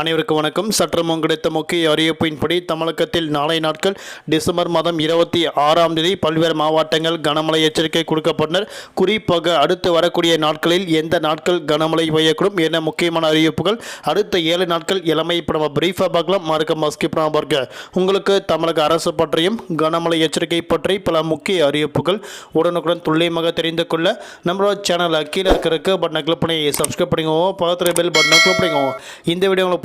அனைவருக்கும் வணக்கம். சற்றமும் கிடைத்த முக்கிய அறிவிப்பின்படி தமிழகத்தில் நாளை நாட்கள் டிசம்பர் மாதம் இருபத்தி ஆறாம் தேதி பல்வேறு மாவட்டங்கள் கனமழை எச்சரிக்கை கொடுக்கப்பட்டனர். குறிப்பாக அடுத்து வரக்கூடிய நாட்களில் எந்த நாட்கள் கனமழை பெய்யக்கூடும் என முக்கியமான அறிவிப்புகள். அடுத்த ஏழு நாட்கள் இளமை இப்போ நம்ம பிரீஃபாக பார்க்கலாம் மறக்காம ஸ்கிப் பண்ணாம பார்க்க உங்களுக்கு தமிழக அரசு பற்றியும் கனமழை எச்சரிக்கை பற்றி பல முக்கிய அறிவிப்புகள். உடனுக்குடன் துல்லியமாக தெரிந்து கொள்ள நம்மளோட சேனலை கீழே இருக்கிறதுக்கு பட்டனை கிளிக் பண்ணி சப்ஸ்கிரைப் பண்ணிக்கோங்க. பக்கத்தில் பெல் பட்டனை கிளிக் பண்ணிக்கோங்க. இந்த வீடியோ உங்களுக்கு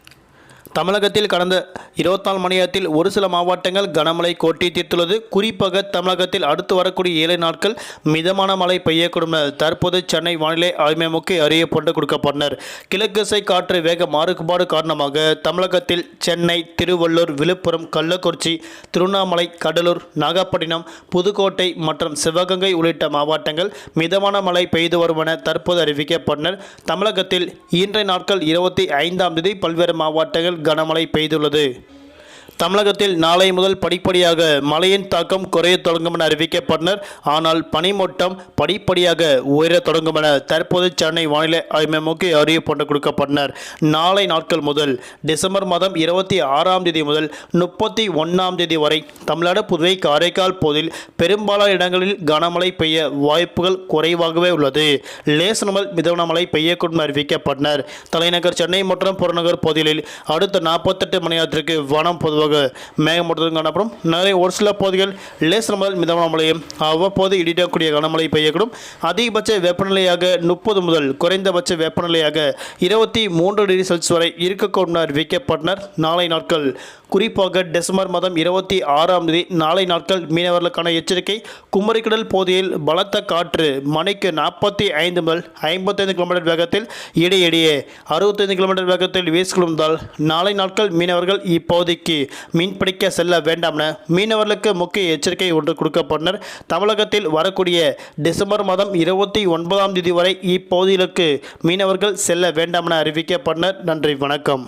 தமிழகத்தில் கடந்த இருபத்தாலு மணி நேரத்தில் ஒரு சில மாவட்டங்கள் கனமழை கொட்டி தீர்த்துள்ளது. குறிப்பாக தமிழகத்தில் அடுத்து வரக்கூடிய ஏழு நாட்கள் மிதமான மழை பெய்யக்கூடும் தற்போது சென்னை வானிலை ஆய்வு முக்கிய அறிவிப்பு கொடுக்கப்பட்டனர். கிழக்குசை காற்று வேக மாறுபாடு காரணமாக தமிழகத்தில் சென்னை திருவள்ளூர் விழுப்புரம் கள்ளக்குறிச்சி திருவண்ணாமலை கடலூர் நாகப்பட்டினம் புதுக்கோட்டை மற்றும் சிவகங்கை உள்ளிட்ட மாவட்டங்கள் மிதமான மழை பெய்து வரும் என தற்போது அறிவிக்கப்பட்டனர். தமிழகத்தில் இன்றைய நாட்கள் இருபத்தி ஐந்தாம் தேதி பல்வேறு மாவட்டங்கள் கனமழை பெய்துள்ளது. தமிழகத்தில் நாளை முதல் படிப்படியாக மழையின் தாக்கம் குறைய தொடங்கும் என அறிவிக்கப்பட்டனர். ஆனால் பனிமூட்டம் படிப்படியாக உயர தொடங்கும் என தற்போது சென்னை வானிலை ஆய்வு முக்கிய அறிவிப்பு கொடுக்கப்பட்டனர். நாளை நாட்கள் முதல் டிசம்பர் மாதம் இருபத்தி ஆறாம் தேதி முதல் முப்பத்தி ஒன்றாம் தேதி வரை தமிழ்நாடு புதுவை காரைக்கால் போதில் பெரும்பாலான இடங்களில் கனமழை பெய்ய வாய்ப்புகள் குறைவாகவே உள்ளது. லேசன முதல் மிதமான மழை பெய்யக்கூடும் என அறிவிக்கப்பட்டனர். தலைநகர் சென்னை மற்றும் புறநகர் பகுதிகளில் அடுத்த நாற்பத்தெட்டு மணி நேரத்திற்கு வனம் பொதுவாக மேகமூட்டத்துடன் காணப்படும். நிறைய ஒரு சில பகுதிகள் லேசர் முதல் மிதமான மழையும் அவ்வப்போது இடிடக்கூடிய கனமழை பெய்யக்கூடும். அதிகபட்ச வெப்பநிலையாக முப்பது முதல் குறைந்தபட்ச வெப்பநிலையாக இருபத்தி மூன்று டிகிரி செல்சியஸ் வரை இருக்கக்கூடும் என அறிவிக்கப்பட்டனர். நாளை நாட்கள் குறிப்பாக டிசம்பர் மாதம் இருபத்தி ஆறாம் தேதி. நாளை நாட்கள் மீனவர்களுக்கான எச்சரிக்கை. குமரிக்கடல் பகுதியில் பலத்த காற்று மணிக்கு நாற்பத்தி ஐந்து முதல் ஐம்பத்தைந்து கிலோமீட்டர் வேகத்தில் இடையிடையே அறுபத்தைந்து கிலோமீட்டர் வேகத்தில் வீசிக்கொள்வதால் நாளை நாட்கள் மீனவர்கள் இப்பகுதிக்கு மீன் பிடிக்க செல்ல வேண்டாம் என மீனவர்களுக்கு முக்கிய எச்சரிக்கை ஒன்று கொடுக்கப்பட்டனர் தமிழகத்தில் வரக்கூடிய டிசம்பர் மாதம் இருபத்தி ஒன்பதாம் தேதி வரை இப்பகுதிகளுக்கு மீனவர்கள் செல்ல வேண்டாம் என அறிவிக்கப்பட்டனர் நன்றி வணக்கம்.